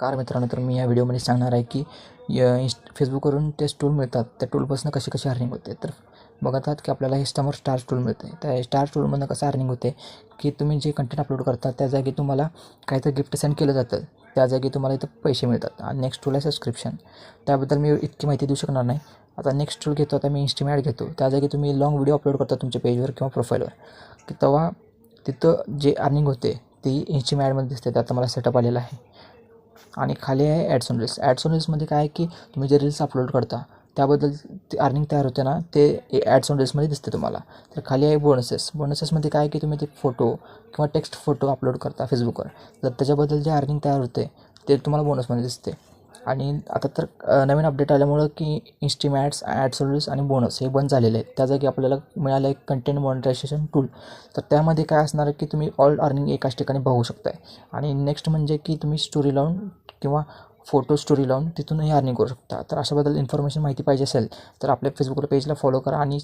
Car मित्रांनो तर मी या व्हिडिओमध्ये सांगणार आहे की य फेसबुकवरून ते टूल मिळतात. त्या टूलपासून कशी कशी अर्निंग होते. तर बघत आहात की आपल्याला हे समोर स्टार टूल मिळते. त्या स्टार टूलमधून कसं अर्निंग होते की तुम्ही जे कंटेंट अपलोड करता त्या जागी तुम्हाला काहीतरी गिफ्ट सेंड केलं जातं. त्या जागी तुम्हाला इथं पैसे मिळतात. आणि नेक्स्ट टूल आहे सबस्क्रिप्शन त्याबद्दल मी इतकी माहिती देऊ शकणार नाही. आता नेक्स्ट टूल घेतो आता मी इंस्टामॅट घेतो. त्या जागी तुम्ही लॉंग व्हिडिओ अपलोड करता तुमच्या पेजवर किंवा प्रोफाईलवर की तेव्हा तिथं जे अर्निंग होते ती इंस्टामॅटमध्ये दिसते. आता मला सेटअप आलेला आहे. आणि खाली आहे ads on reels ads on रील्समध्ये काय आहे की तुम्ही जे रील्स अपलोड करता त्याबद्दल ते अर्निंग तयार होते ना ते ॲड्स ऑन रील्समध्ये दिसते तुम्हाला. तर खाली आहे बोनसेस बोनसेसमध्ये काय की तुम्ही ते फोटो किंवा टेक्स्ट फोटो अपलोड करता फेसबुकवर तर त्याच्याबद्दल जे अर्निंग तयार होते ते तुम्हाला बोनसमध्ये दिसते. आणि आता तर नवीन अपडेट आल्यामुळं की इन्स्टिमॅट्स ॲड्स ऑन रील्स आणि बोनस हे बंद झालेले आहेत. त्या जागी आपल्याला मिळालं आहे कंटेंट मॉनिटायझेशन टूल तर त्यामध्ये काय असणार आहे की तुम्ही ऑल अर्निंग एकाच ठिकाणी बघू शकताय. आणि नेक्स्ट म्हणजे की तुम्ही स्टोरी लावून किंवा फोटो स्टोरी लावून तिथूनही अर्निंग करू शकता. तर अशाबद्दल इन्फॉर्मेशन माहिती पाहिजे असेल तर आपल्या फेसबुकला पेजला फॉलो करा आणि